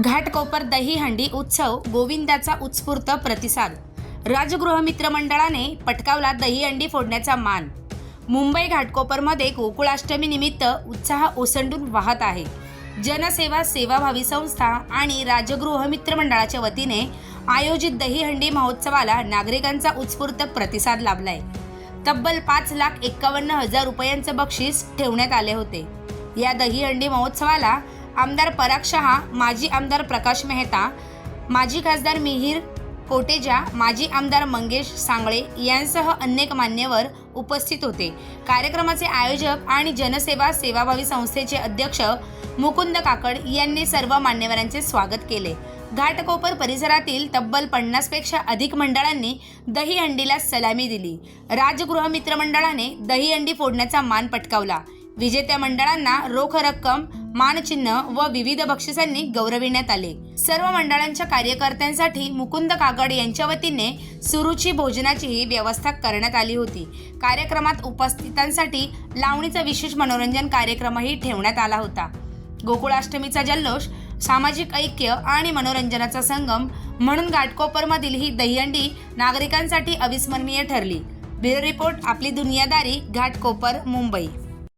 घाटकोपर दहीहंडी उत्सव गोविंदाचा उत्स्फूर्त प्रतिसाद. राजगृह मित्रमंडळाने पटकावला दहीहंडी फोडण्याचा मान. मुंबई घाटकोपरमध्ये गोकुळाष्टमी निमित्त उत्साह ओसंडून वाहत आहे. जनसेवा सेवाभावी संस्था आणि राजगृह मित्रमंडळाच्या वतीने आयोजित दहीहंडी महोत्सवाला नागरिकांचा उत्स्फूर्त प्रतिसाद लाभलाय. तब्बल पाच लाख एक्कावन्न हजार रुपयांचं बक्षीस ठेवण्यात आले होते. या दहीहंडी महोत्सवाला आमदार पराग शहा माजी आमदार प्रकाश मेहता माजी खासदार मिहीर कोटेजा माजी आमदार मंगेश सांगळे यांसह अनेक मान्यवर उपस्थित होते. कार्यक्रमाचे आयोजक आणि जनसेवा सेवाभावी संस्थेचे अध्यक्ष मुकुंद काकड यांनी सर्व मान्यवरांचे स्वागत केले. घाटकोपर परिसरातील तब्बल पन्नासपेक्षा अधिक मंडळांनी दहीहंडीला सलामी दिली. राजगृह मित्र मंडळाने दहीहंडी फोडण्याचा मान पटकावला. विजेत्या मंडळांना रोख रक्कम मानचिन्ह व विविध बक्षिसांनी गौरविण्यात आले. सर्व मंडळांच्या कार्यकर्त्यांसाठी मुकुंद कागड यांच्या वतीने सुरुची भोजनाचीही व्यवस्था करण्यात आली होती. कार्यक्रमात उपस्थितांसाठी लावणीचा विशेष मनोरंजन कार्यक्रमही ठेवण्यात आला होता. गोकुळाष्टमीचा जल्लोष सामाजिक ऐक्य आणि मनोरंजनाचा संगम म्हणून घाटकोपरमधील ही दहीहंडी नागरिकांसाठी अविस्मरणीय ठरली. ब्युरो रिपोर्ट आपली दुनियादारी घाटकोपर मुंबई.